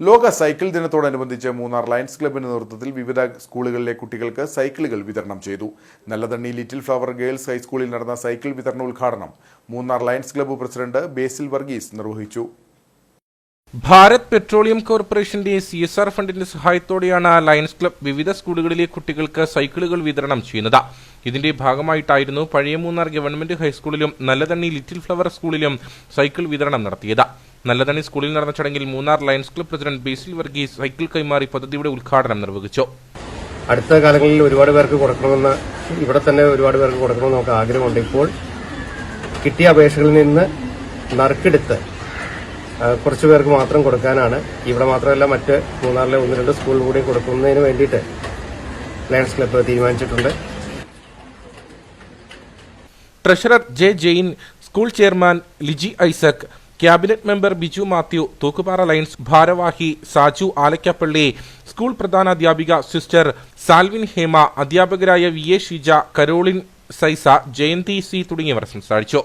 ലോക സൈക്കിൾ ദിനത്തോടനുബന്ധിച്ച് മൂന്നാർ ലയൺസ് ക്ലബിന്റെ നേതൃത്വത്തിൽ വിവിധ സ്കൂളുകളിലെ കുട്ടികൾക്ക് സൈക്കിളുകൾ വിതരണം ചെയ്തു. നല്ലതണ്ണി ലിറ്റിൽ ഫ്ലവർ ഗേൾസ് ഹൈസ്കൂളിൽ നടന്ന സൈക്കിൾ വിതരണ ഉദ്ഘാടനം Munnar lions club president Basil Varghese നിർവഹിച്ചു. ഭാരത് പെട്രോളിയം കോർപ്പറേഷന്റെ സി എസ് ആർ ഫണ്ടിന്റെ സഹായത്തോടെയാണ് ലയൺസ് ക്ലബ് വിവിധ സ്കൂളുകളിലെ കുട്ടികൾക്ക് സൈക്കിളുകൾ വിതരണം ചെയ്യുന്നത്. ഇതിന്റെ ഭാഗമായിട്ടായിരുന്നു പഴയ മൂന്നാർ ഗവൺമെന്റ് ഹൈസ്കൂളിലും നല്ലതണ്ണി ലിറ്റിൽ ഫ്ലവർ സ്കൂളിലും സൈക്കിൾ വിതരണം നടത്തിയത്. നല്ലതണ്ണി സ്കൂളിൽ നടന്ന ചടങ്ങിൽ Munnar lions club president Basil Varghese cycle കൈമാറി പദ്ധതിയുടെ ഉദ്ഘാടനം നിർവഹിച്ചു. അടുത്ത കാലങ്ങളിൽ ഒരുപാട് പേർക്ക് കൊടുക്കണമെന്ന് ഇവിടെ തന്നെ ഒരുപാട് പേർക്ക് കൊടുക്കണമെന്ന് നമുക്ക് ആഗ്രഹമുണ്ട്. ഇപ്പോൾ കിട്ടിയ അപേക്ഷകളിൽ നിന്ന് നറുക്കെടുത്ത് കുറച്ച് പേർക്ക് മാത്രം കൊടുക്കാനാണ്. ഇവിടെ മാത്രമല്ല മറ്റ് മൂന്നാറിലെ ഒന്ന് രണ്ട് സ്കൂളിൽ കൂടി കൊടുക്കുന്നതിന് വേണ്ടിയിട്ട് ലയൺസ് ക്ലബ്ബ് തീരുമാനിച്ചിട്ടുണ്ട്. Treasurer J Jain school chairman Liji Isaac cabinet member Biju Mathew Thookkupara lions ഭാരവാഹി സാജു ആലക്കപ്പള്ളി സ്കൂൾ പ്രധാനാധ്യാപിക സിസ്റ്റർ സാൽവിൻ ഹേമ അധ്യാപകരായ V A Shija Caroline Saisa Jayanthi C തുടങ്ങിയവർ സംസാരിച്ചു.